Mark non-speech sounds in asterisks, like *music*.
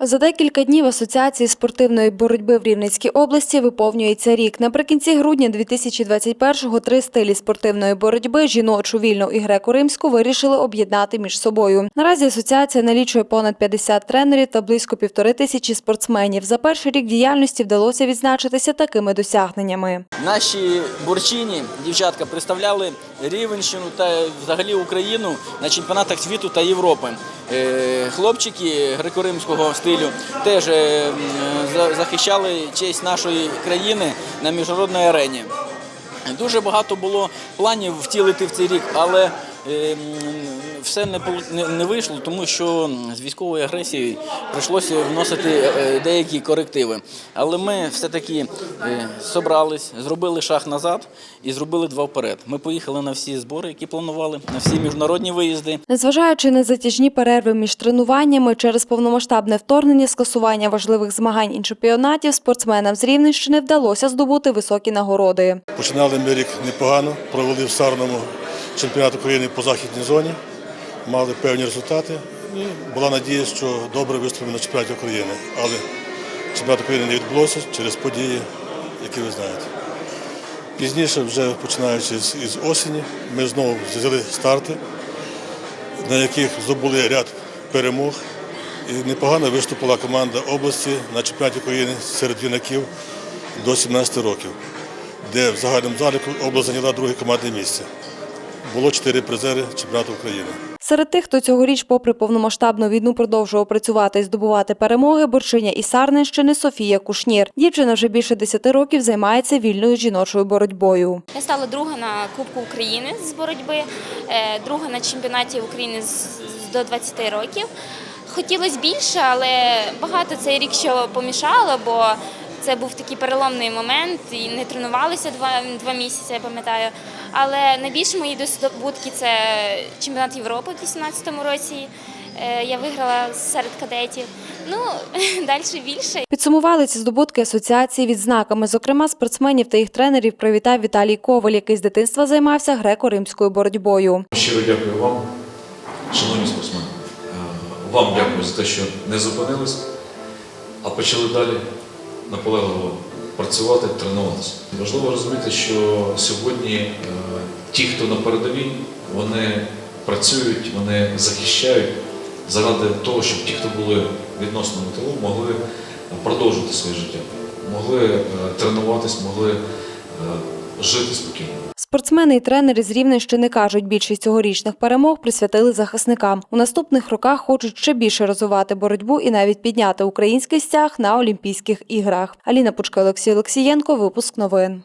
За декілька днів Асоціації спортивної боротьби в Рівненській області виповнюється рік. Наприкінці грудня 2021-го три стилі спортивної боротьби жіночу, вільну і греко-римську вирішили об'єднати між собою. Наразі асоціація налічує понад 50 тренерів та близько півтори тисячі спортсменів. За перший рік діяльності вдалося відзначитися такими досягненнями. Наші борчині, дівчатка, представляли Рівенщину та взагалі Україну на чемпіонатах світу та Європи. Е, Хлопчики греко-римського стилю теж е, захищали честь нашої країни на міжнародній арені. Дуже багато було планів втілити в цей рік, але е, все не, полу- не- не вийшло, тому що з військовою агресією прийшлося вносити е, деякі корективи. Але ми все-таки е, собрались, зробили шаг назад і зробили два вперед. Ми поїхали на всі збори, які планували, на всі міжнародні виїзди. Незважаючи на затяжні перерви між тренуваннями через повномасштабне вторгнення, скасування важливих змагань і чемпіонатів, спортсменам з Рівненщини вдалося здобути високі нагороди. Починали ми рік непогано, провели в Сарному чемпіонат України по західній зоні, мали певні результати. І була надія, що добре виступимо на чемпіонаті України. Але чемпіонат України не відбулося через події, які ви знаєте. Пізніше, вже починаючи з із осені, ми знову взяли старти, на яких здобули ряд перемог. І непогано виступила команда області на чемпіонаті України серед юнаків до 17 років де в загальному заліку область зайняла друге командне місце. Було чотири призери чемпіонату України. Серед тих, хто цьогоріч, попри повномасштабну війну, продовжував працювати і здобувати перемоги, борчиня із Сарненщини Софія Кушнір. Дівчина вже більше 10 років займається вільною жіночою боротьбою. Я стала друга на Кубку України з боротьби, е, друга на чемпіонаті України до 20 років. Хотілося більше, але багато цей рік що помішало, бо це був такий переломний момент і не тренувалися два, два місяці, я пам'ятаю. Але найбільше мої здобутки це чемпіонат Європи у 2018 році. Е, Я виграла серед кадетів. Ну, *laughs* далі більше. Підсумували ці здобутки асоціації відзнаками. Зокрема, спортсменів та їх тренерів привітав Віталій Коваль, який з дитинства займався греко-римською боротьбою. Щиро дякую вам, шановні спортсмени. Е, Вам дякую за те, що не зупинились, а почали далі наполегливо працювати, тренуватися. Важливо розуміти, що сьогодні е, ті, хто на передовій, вони працюють, вони захищають заради того, щоб ті, хто були відносно на тилу, могли продовжити своє життя, могли е, тренуватись, могли е, жити спокійно. Спортсмени і тренери з Рівненщини кажуть, більшість цьогорічних перемог присвятили захисникам. У наступних роках хочуть ще більше розвивати боротьбу і навіть підняти український стяг на Олімпійських іграх. Аліна Пучка, Олексій Олексієнко. Випуск новин.